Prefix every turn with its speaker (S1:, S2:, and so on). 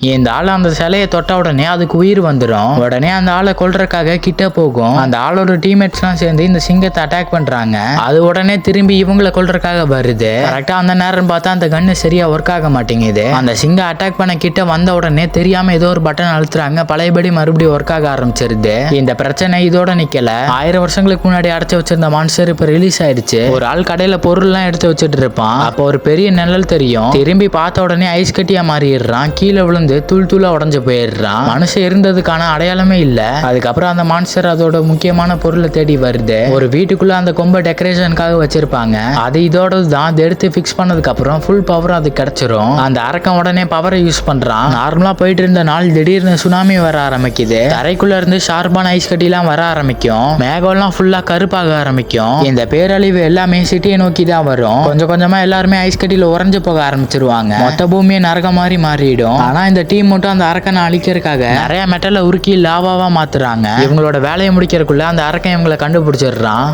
S1: இந்த ஆள் அந்த சிலையை தொட்ட உடனே அதுக்கு உயிர் வந்துடும் உடனே அந்த ஆளை கொல்றதுக்காக கிட்ட போகும். அந்த ஆளோட டீம்மேட்ஸ்லாம் சேர்ந்து இந்த சிங்கத்தை அட்டாக் பண்றாங்க. அது உடனே திரும்பி இவங்களை கொல்றதுக்காக வருது. கரெக்டா அந்த நேரம் பார்த்தா அந்த கண்ணு சரியா ஒர்க் ஆக மாட்டேங்குது. அந்த சிங்கம் அட்டாக் பண்ண கிட்ட வந்த உடனே தெரியாம ஏதோ ஒரு பட்டன் அழுத்துறாங்க. பழையபடி மறுபடியும் ஒர்க் ஆக ஆரம்பிச்சிருது. இந்த பிரச்சனை இதோட நிக்கல. ஆயிரம் வருஷங்களுக்கு முன்னாடி அடைச்சு வச்சிருந்த மான்சர் இப்ப ரிலீஸ் ஆயிடுச்சு. ஒரு ஆள் கடையில பொருள்லாம் எடுத்து வச்சுட்டு இருப்பான். அப்போ ஒரு பெரிய நிழல் தெரியும். திரும்பி பார்த்த உடனே ஐஸ் கட்டியா மாறிடுறான். கீழே விழுந்து தூள் தூளா உடஞ்சு போயிடுறான். மனுஷன் இருந்ததுக்கான அடையாளமே இல்ல. அதுக்கப்புறம் அந்த மான்ஸ்டர் அதோட முக்கியமான பொருளை தேடி வருது. ஒரு வீட்டுக்குள்ள அந்த கொம்பை டெக்கரேஷனுக்காக வச்சிருப்பாங்க. அது இதோட தான் அதை எடுத்து ஃபிக்ஸ் பண்ணதுக்கு அப்புறம் ஃபுல் பவர் அது கிடைச்சிரும். அந்த அரக்கம் உடனே பவரை யூஸ் பண்றான். நார்மலா போயிட்டு இருந்த நாள் திடீர்னு சுனாமி வர ஆரம்பிக்குது. தரைக்குள்ள இருந்து ஷார்ப்பான ஐஸ் கட்டிலாம் வர ஆரம்பிக்கும். மேகம்லாம் ஃபுல்லா கருப்பாக ஆரம்பிக்கும். இந்த பேரழிவு எல்லாமே சிட்டியை நோக்கி தான் வரும். கொஞ்சம் கொஞ்சமா எல்லாருமே ஐஸ் கட்டியில உறைஞ்சு போக ஆரம்பிச்சிருவாங்க. மொத்த பூமியை நரக மாதிரி மாறிடும். ஆனா இந்த டீம் மட்டும் அந்த அரக்கனை அழிக்கிறதுக்காக நிறைய மெட்டலை உருக்கி லாவாவா மாத்துறாங்க. இவங்களோட வேலையை முடிக்கிறதுக்குள்ள அந்த அரக்கன் இவங்களை கண்டுபிடிச்சிடுறான்.